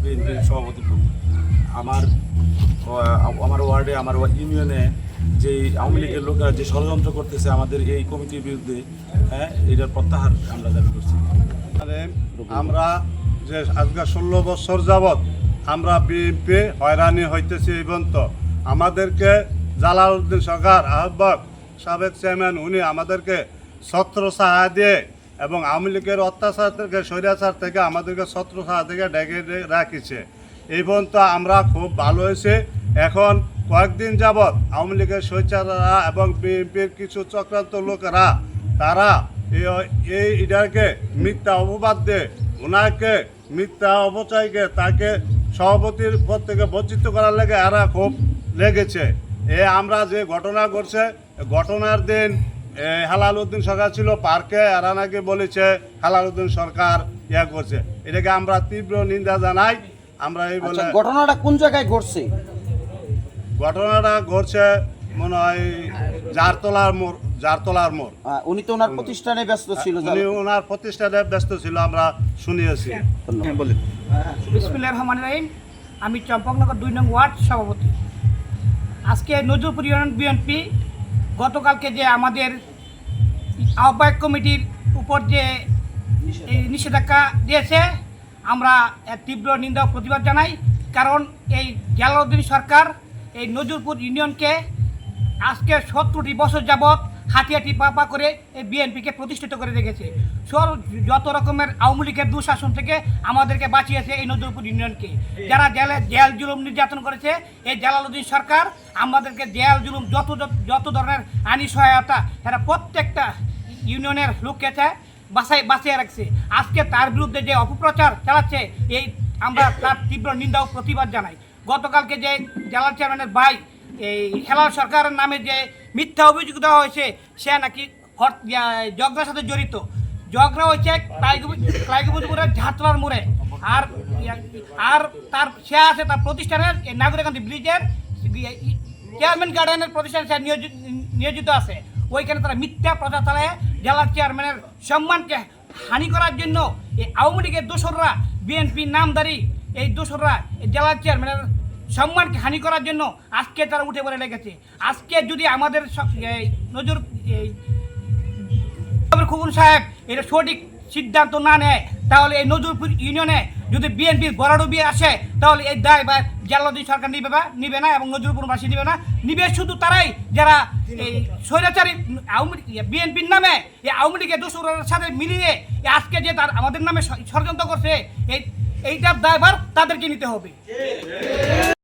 বিএনপির সভাপতি আমার আমার ওয়ার্ডে, আমার ইউনিয়নে যে আওয়ামী লীগের লোকেরা যে ষড়যন্ত্র করতেছে আমাদের এই কমিটির বিরুদ্ধে হ্যাঁ এটার প্রত্যাহার আমরা দাবি করছি। আরে আমরা যে আজকে ষোলো বছর যাবৎ আমরা বিএনপি হয়রানি হইতেছি এই পর্যন্ত। আমাদেরকে জালালউদ্দিন সরকার, আহ্বায়ক, সাবেক চেয়ারম্যান, উনি আমাদেরকে ছত্র সাহা দিয়ে এবং আওয়ামী লীগের অত্যাচার থেকে, স্বৈরাচার থেকে, আমাদেরকে ছত্র সাহা থেকে ডেকে রাখিছে। এই পর্যন্ত আমরা খুব ভালো হয়েছে। এখন কয়েকদিন যাবৎ আওয়ামী লীগের স্বৈরাচাররা এবং বিএনপির কিছু চক্রান্ত লোকেরা, তারা এই- ইডারকে মিথ্যা অপবাদ দিয়ে ওনাকে মিথ্যা অপচয়কে তাকে সভাপতির পদ থেকে বঞ্চিত করার লেগে এরা খুব লেগেছে। এ আমরা যে ঘটনা ঘটছে, ঘটনার দিন হেলাল উদ্দিন সরকার ছিল পার্কে এরা নাকি বলেছে হেলাল উদ্দিন সরকার ইয়া করছে। এটাকে আমরা তীব্র নিন্দা জানাই। আমরা এই বলে আচ্ছা ঘটনাটা কোন জায়গায় ঘটছে? ঘটনাটা ঘটছে মনে হয় জারতলার মোড় জারতলার মোড়। উনি তো ওনার প্রতিষ্ঠানে ব্যস্ত ছিল উনি ওনার প্রতিষ্ঠানে ব্যস্ত ছিল আমরা শুনিয়েছি। বিসমুল্লাহ রহমান রাহিম আমি চম্পকনগর দুই নং ওয়ার্ড সভাপতি। আজকে নজরুলপুর ইউনিয়ন বিএনপি গতকালকে যে আমাদের আহ্বায়ক কমিটির উপর যে নিষেধাজ্ঞা দিয়েছে, আমরা তীব্র নিন্দা প্রতিবাদ জানাই। কারণ এই জালাউদ্দিন সরকার, এই নজরপুর ইউনিয়নকে আজকে সত্তরটি বছর যাবৎ হাতিয়াটি পাপা করে এই বিএনপিকে প্রতিষ্ঠিত করে রেখেছে। সব যত রকমের আওয়ামী লীগের দুঃশাসন থেকে আমাদেরকে বাঁচিয়েছে এই নজরুলপুর ইউনিয়নকে। যারা জেলে জেল জুলুম নির্যাতন করেছে, এই জালালউদ্দিন সরকার আমাদেরকে জেল জুলুম যত যত- ধরনের আইনি সহায়তা এরা প্রত্যেকটা ইউনিয়নের লোককে চায় বাসায় বাঁচিয়ে রাখছে। আজকে তার বিরুদ্ধে যে অপপ্রচার চালাচ্ছে, এই আমরা তার তীব্র নিন্দা ও প্রতিবাদ জানাই। গতকালকে যে জেলার চেয়ারম্যানের ভাই এই হেলাল সরকারের নামে যে মিথ্যা অভিযোগ দেওয়া হয়েছে সে নাকি ইয়া, জগরার সাথে জড়িত। জগরা হচ্ছে ক্লাইগুপুরের ঝাতলার মোড়ে। আর আর তার সে আছে তার প্রতিষ্ঠানের এই নাগরিকান্তি ব্রিজের চেয়ারম্যান গার্ডেনের প্রতিষ্ঠানে সে নিয়োজিত আছে। ওইখানে তারা মিথ্যা প্রচার চালায়। জেলার চেয়ারম্যানের সম্মানকে হানি করার জন্য এই আওয়ামী লীগের দোসররা বিএনপি নামদারি এই দোসররা জেলার চেয়ারম্যানের সম্মানকে হানি করার জন্য আজকে তারা উঠে পড়ে লেগেছে। আজকে যদি আমাদের নজর খুকুন সাহেব এটা সঠিক সিদ্ধান্ত না নেয়, তাহলে এই নজরপুর ইউনিয়নে যদি বিএনপির বরাডুবি আসে, তাহলে এই দায় বা জালাউদ্দিন সরকার নিবে বা নিবে না এবং নজরপুরবাসী নিবে না। নিবে শুধু তারাই যারা এই স্বৈরাচারী আওয়ামী বিএনপির নামে এই আওয়ামী লীগের দোসরের সাথে মিলিয়ে আজকে যে তার আমাদের নামে ষড়যন্ত্র করছে, এই এইটার দায়ভার তাদেরকে নিতে হবে।